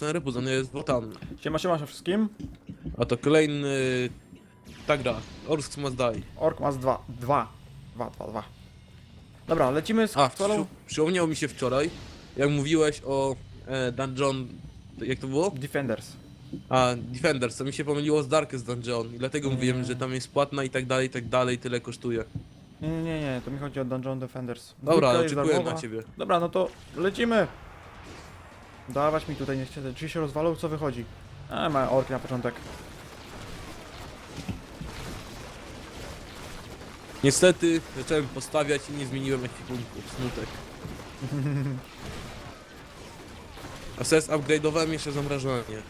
Ten repuzon jest brutalny. Siema, siema wszystkim. A to kolejny... Ta gra. Orsk Must Die. Ork ma z dwa. Dwa. Dwa, dwa, dwa. Dobra, lecimy z A, przy, przypomniało mi się wczoraj, jak mówiłeś o e, Dungeon... Jak to było? Defenders. A, Defenders, to mi się pomyliło z Darkest Dungeon i dlatego mówiłem, że tam jest płatna i tak dalej, i tak dalej, tyle kosztuje. Nie, nie, nie, to mi chodzi o Dungeon Defenders. Dobra, jest oczekuję darmowa. na ciebie. Dobra, no to lecimy. Dawać mi tutaj, te drzwi się rozwalą, co wychodzi? A, ma orki na początek. Niestety zacząłem postawiać i nie zmieniłem ekwipunku. Smutek. A ses upgrade'owałem jeszcze zamrażanie.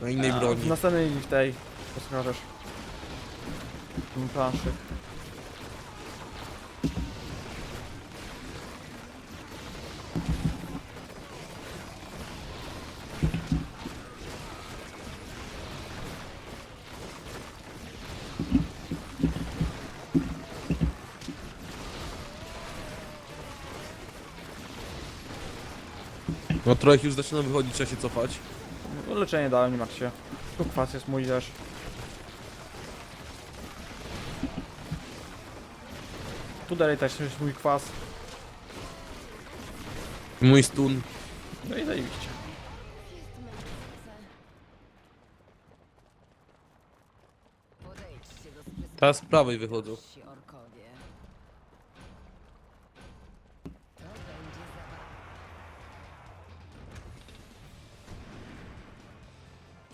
Na innej A, broni. W następnej w tej posłuchasz. Planszy. Trochę już zaczyna wychodzić, trzeba się cofać. No, leczenie dałem, nie martw się. Tu kwas jest mój też. Tu dalej też jest mój kwas. Mój stun. No i zajebiście. Teraz z prawej wychodzą.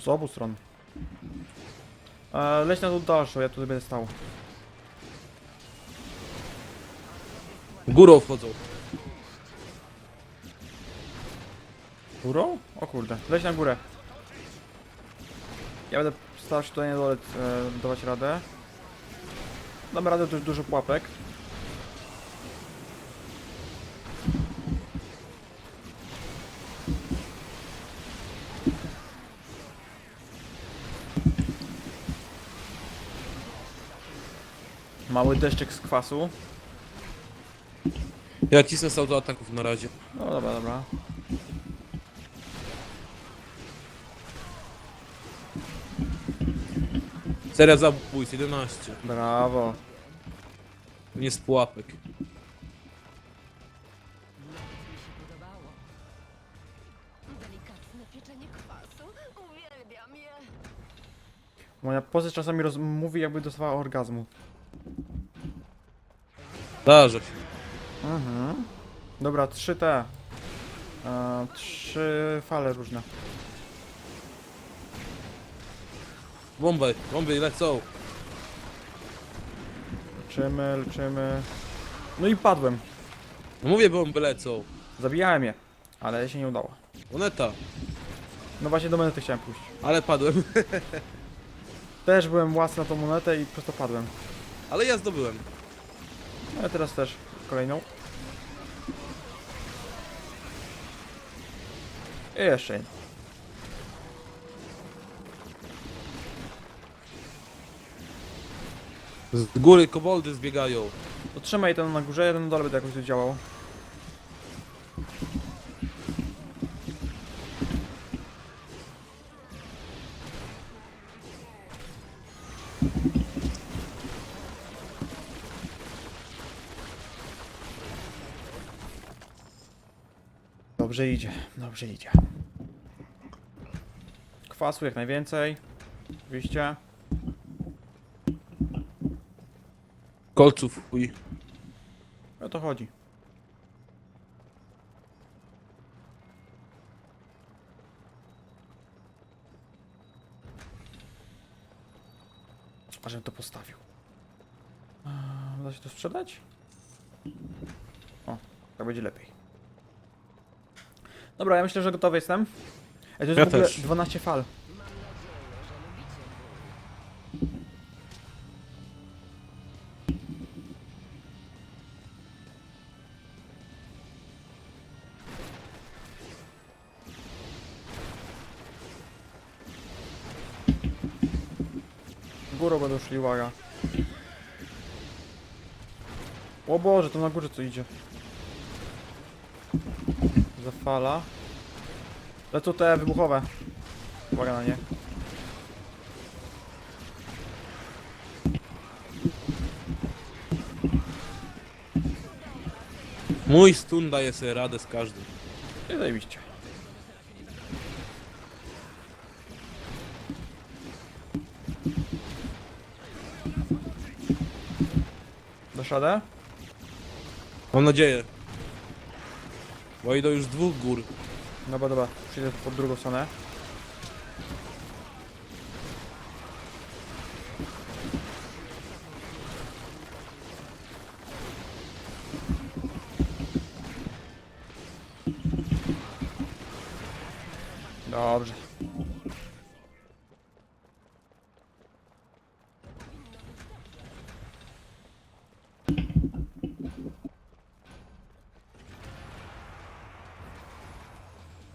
Z obu stron. E, leć na tą dalszą, ja tu będę stał. Górą wchodzą. Górą? O kurde, leć na górę. Ja będę starał się tutaj na dole e, dawać radę. Dam radę dość dużo pułapek. Mały deszczyk z kwasu. Ja cisnę z autoataków na razie. No dobra, dobra. Seria zabójstw 11. Brawo. Nie z pułapek. Nawet mi się podobało. Delikatne pieczenie kwasu. Uwielbiam je. Moja postać czasami roz- mówi jakby dostawała orgazmu. Zdarza się. Mhm. Dobra, trzy te. E, trzy fale różne. Bomby, bomby lecą. Leczymy, leczymy. No i padłem. No mówię, bomby lecą. Zabijałem je, ale się nie udało. Moneta. No właśnie do monety chciałem pójść. Ale padłem. Też byłem łasny na tą monetę i po prostu padłem. Ale ja zdobyłem. Ale teraz też kolejną. I jeszcze jedną. Z góry koboldy zbiegają. To trzymaj ten na górze, jeden na dole jakoś to działał. Dobrze idzie, dobrze idzie. Kwasu jak najwięcej. Oczywiście. Kolców chuj. O to chodzi. A żebym to postawił. Eee, Da się to sprzedać? O, tak będzie lepiej. Dobra, ja myślę, że gotowy jestem. Ej, to jest Ja w ogóle też. 12 fal. Ból. Górą będą szli, uwaga. O Boże, to na górze co idzie. Zafala. Lecą te wybuchowe. Uwaga na nie. Mój stun daje sobie radę z każdym. I zajebiście. Dasz radę? Mam nadzieję. Bo idą już dwóch gór. Dobra, dobra. Przyjdę pod drugą stronę.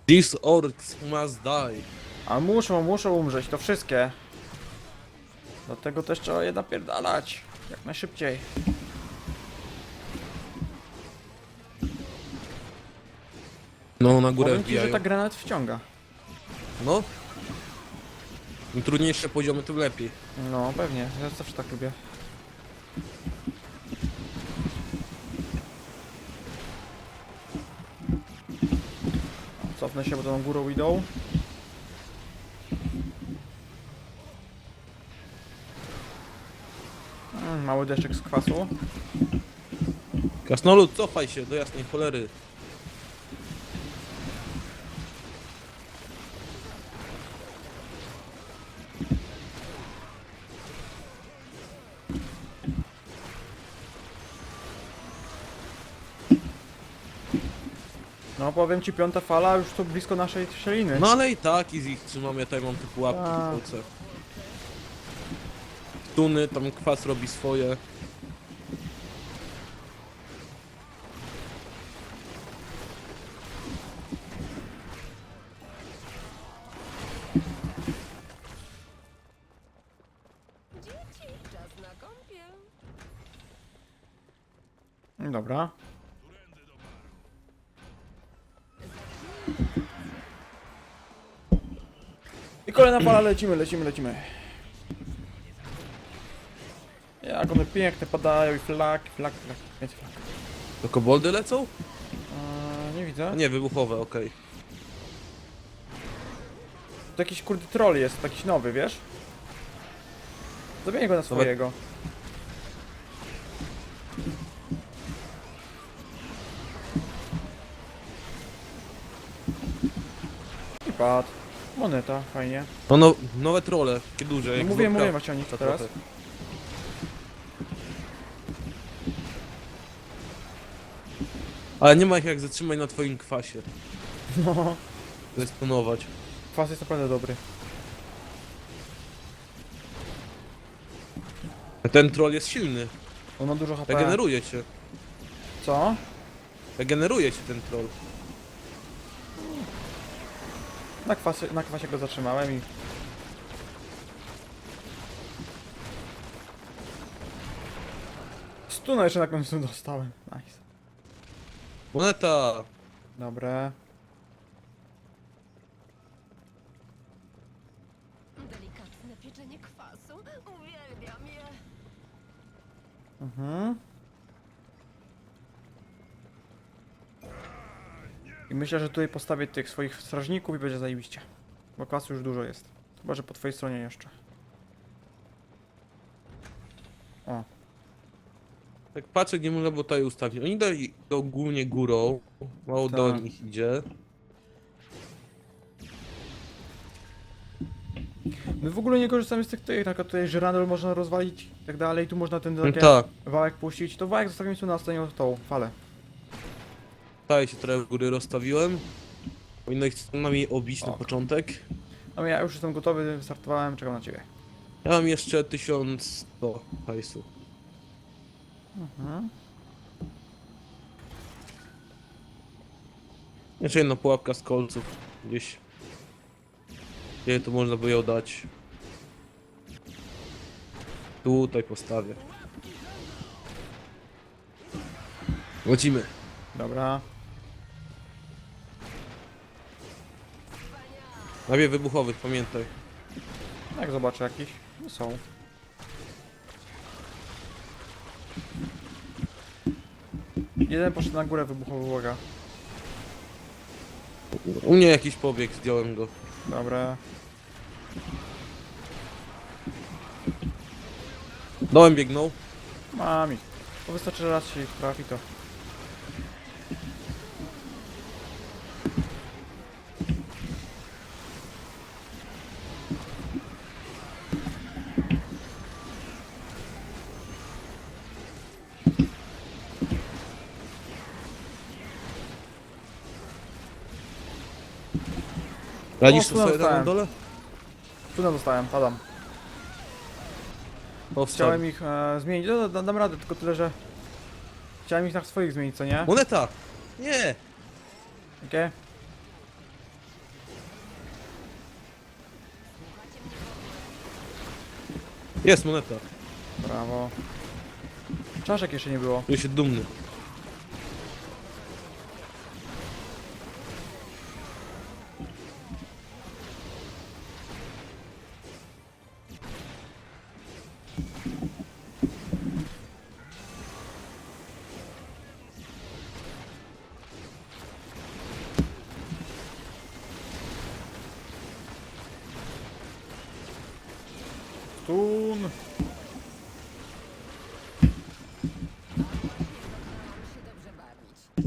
These orcs must die. A muszą, muszą umrzeć, to wszystkie. Dlatego też trzeba je napierdalać. Jak najszybciej. No, na górę Powiem ci, że wbijają. ta gra nawet wciąga. No. Im trudniejsze poziomy, tym lepiej. No, pewnie. Ja zawsze tak lubię. Cofnę się, bo tą górą idą. Mm, mały deszczek z kwasu. Krasnolud, cofaj się do jasnej cholery. Powiem ci, piąta fala już tu blisko naszej strzeliny. No ale i tak, i z ich trzymam, ja tutaj mam te pułapki A. w kolce. Stuny, tam kwas robi swoje. Dzieci, czas na kąpiel. Dobra. I kolejna fala, lecimy, lecimy, lecimy. Jak one piękne padają i flak, flak, flak, więcej flak. To koboldy lecą? Eee, nie widzę. A nie, wybuchowe, okej. To jakiś kurde troll jest, jakiś nowy, wiesz? Zamienię go na swojego. I padł. Moneta, fajnie. No, no, nowe trole, takie duże. No jak mówię, mówię właśnie o nich trochę. teraz. Ale nie ma ich jak zatrzymać na twoim kwasie. No, Zestunować. kwas jest naprawdę dobry. Ten troll jest silny. On ma dużo HP. Regeneruje cię. Co? Regeneruje cię ten troll. Na kwasie, na kwasie go zatrzymałem i... Stuna jeszcze na końcu dostałem. Nice. Moneta! Dobre. Delikatne pieczenie kwasu. Uwielbiam je. Mhm. I myślę, że tutaj postawię tych swoich strażników i będzie zajebiście. Bo kwasu już dużo jest. Chyba, że po twojej stronie jeszcze. O, Tak patrzę, gdzie można było tutaj ustawić. Oni idą głównie górą. Mało do Tak. nich idzie. My w ogóle nie korzystamy z tych tych, tak tutaj żyrandol można rozwalić i tak dalej, tu można ten No taki tak, wałek puścić, to wałek zostawimy tu na ostatnią tą falę. Tutaj się trochę w góry rozstawiłem. Powinno ich najmniej obić na Ok. początek. No ja już jestem gotowy, wystartowałem, czekam na ciebie. Ja mam jeszcze 1100 hajsu. Mhm. Jeszcze jedna pułapka z kolców gdzieś. Gdzie to można by ją dać? Tutaj postawię. Lecimy. Dobra. Nawie wybuchowych, pamiętaj. Jak zobaczę jakieś? No Są. Jeden poszedł na górę wybuchowy uwaga. U mnie jakiś pobieg, zdjąłem go. Dobra. Dołem biegnął. Mam ich. To wystarczy, że raz się ich trafi to. Radzisz tu sobie na dostałem. dole? Tu dostałem, padam. Chciałem ich e, zmienić, no, da- dam radę, tylko tyle, że... Chciałem ich na swoich zmienić, co nie? Moneta! Nie! Okej? Jest moneta. Brawo. Czaszek jeszcze nie było. Czuję się dumny.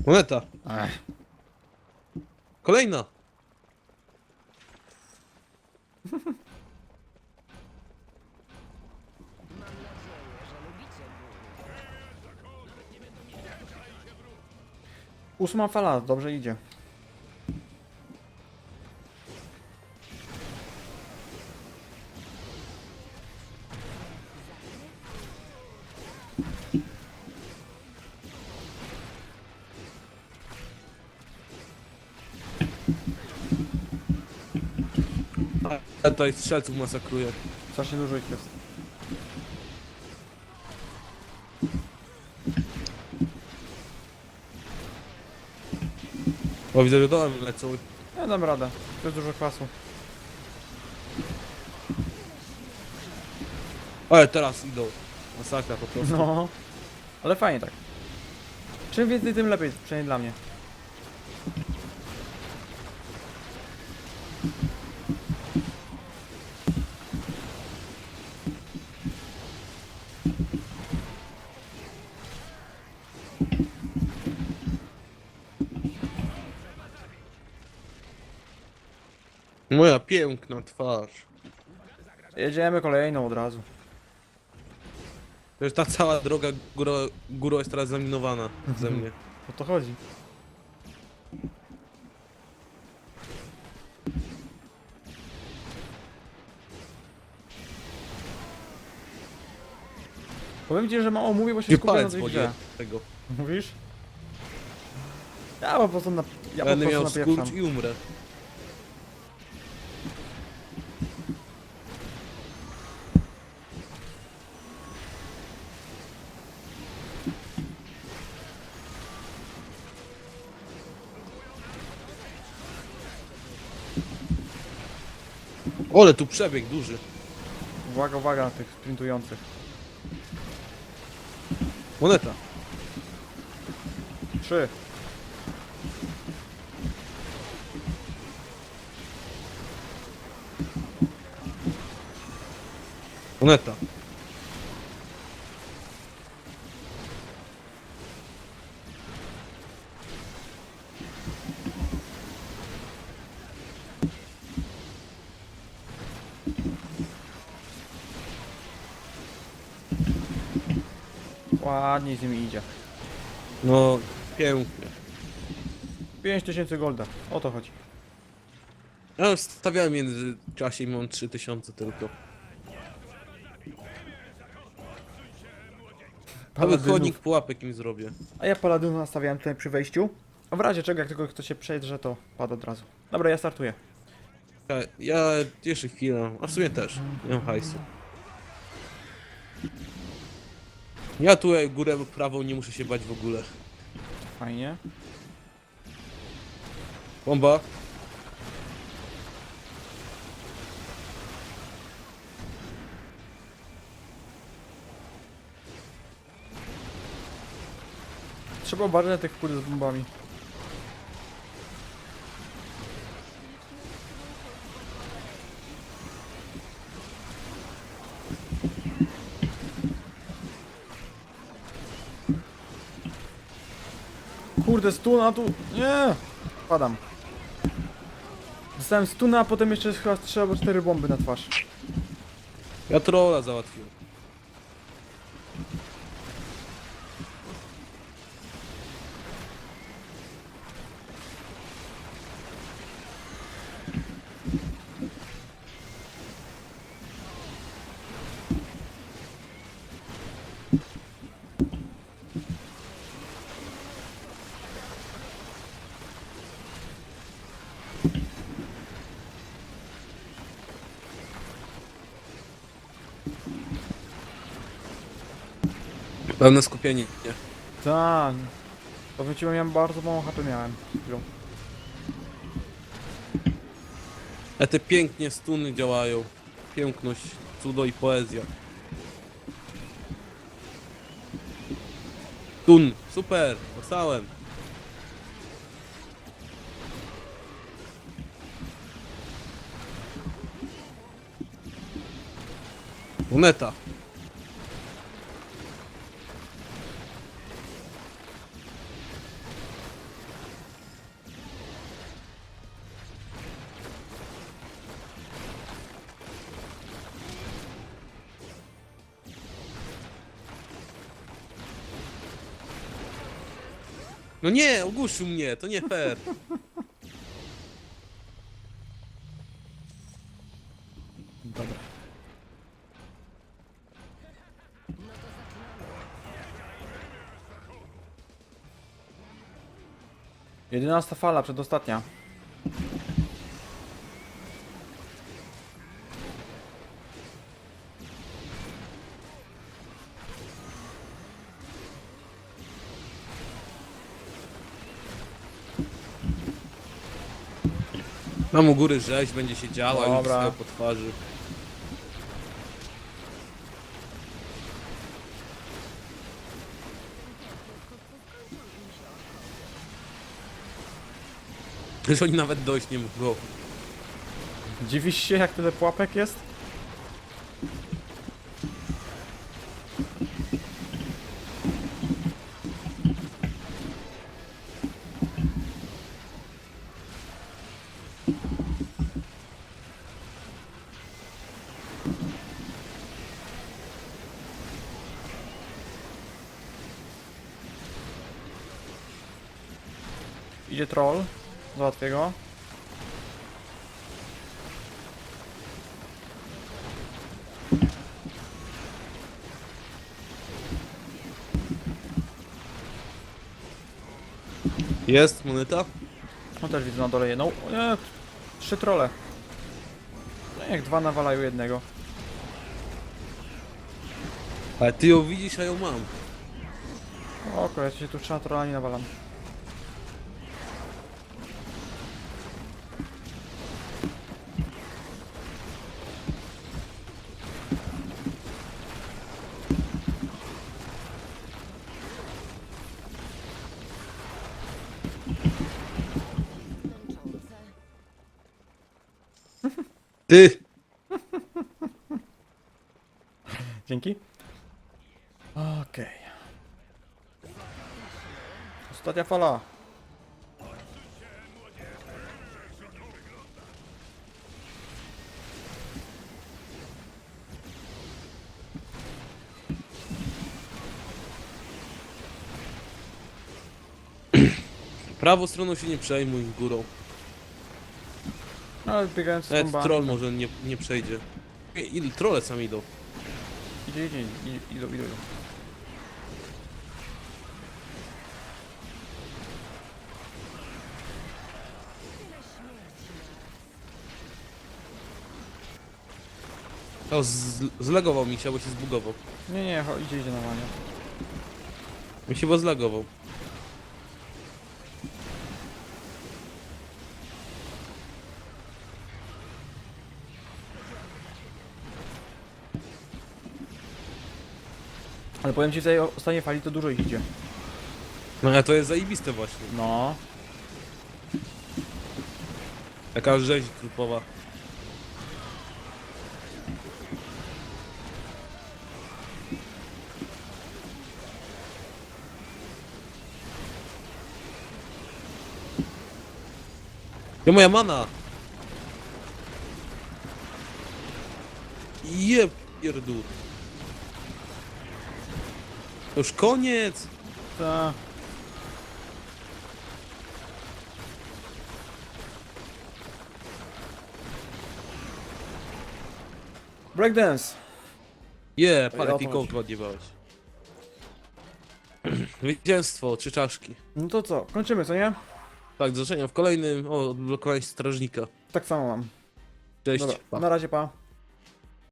Moneta! Ech. Kolejna! Mam nadzieję, że lubicie ból. Ósma fala, dobrze idzie. Tutaj strzelców masakruje. Strasznie dużo ich jest. O, widzę, że dołem lecą. Ja dam radę. To jest dużo kwasu. Ale teraz idą. Masakra po prostu. No. Ale fajnie tak. Czym więcej, tym lepiej, przynajmniej dla mnie. Moja piękna twarz. Jedziemy kolejną od razu. Przecież ta cała droga góro, góro jest teraz zaminowana ze mnie. O to chodzi. Powiem ci, że mało mówię, bo się Gdzie skupiam na palec tej grze. tego. Mówisz? Ja po prostu na... Ja po Będę prostu miał skurcz napieprzam. i umrę. Ole, tu przebieg duży. Uwaga, uwaga na tych sprintujących. Moneta. Trzy. Moneta. Ładnie z nimi idzie. No, pięknie. 5000 golda. O to chodzi. Ja już stawiałem w międzyczasie i mam 3000 tylko. Cały Paladynów. chodnik pułapek im zrobię. A ja paladynu nastawiałem tutaj przy wejściu. A w razie czego, jak tylko ktoś się przedrze, to pada od razu. Dobra, ja startuję. Ja, ja jeszcze chwilę, a w sumie też, nie mam hajsu. Ja tu górę lub prawą nie muszę się bać w ogóle. Fajnie. Bomba. Trzeba bardziej tych kury z bombami. Kurde, stuna tu... Nie! Padam. Dostałem stuna, a potem jeszcze chyba trzy albo cztery bomby na twarz. Ja trolla załatwiłem. Pełne skupienie. Nie. Tak. Ci, miałem bardzo mało HP miałem. przed chwilą. A te pięknie stuny działają. Piękność, cudo i poezja. Stun, super, dostałem. Moneta. No nie, ogłuszył mnie, to nie fair. Dobra. Jedenasta fala, przedostatnia. Tam u góry rzeź będzie się działa i Dobra. wszystko po twarzy. Że oni nawet dojść nie mogą. Dziwisz się, jak tyle pułapek jest? Idzie troll. Załatwię go. Jest moneta? No też widzę na dole jedną. O nie, trzy trole. No jak dwa nawalają jednego. Ale ty ją widzisz, a ją mam. O, ja się tu trzema trolami nawalam. Ty! Dzięki. Okej. Ostatnia fala. Prawą stroną się nie przejmuj, górą. No, ale biegając z Nawet troll może nie, nie przejdzie. Ej, Ile trolle sami idą? Idzie, idzie, idzie, idą, idą, idą. O, z, zlegował mi się, bo się zbugował. Nie, nie, cho- idzie, idzie normalnie. Mi się bo zlegował. Ale powiem ci, w tej ostatniej fali to dużo ich idzie. No ale to jest zajebiste właśnie. No. Taka rzeź trupowa. Gdzie moja mana? Jeb, pierdół. To już koniec. Ta. Breakdance. Je, To parę ja pikołów odjebałeś. Zwycięstwo, trzy czaszki. No to co, kończymy, co nie? Tak, do zobaczenia w kolejnym. O, odblokowanie strażnika. Tak samo mam. Cześć. Dobra, pa. na razie, pa.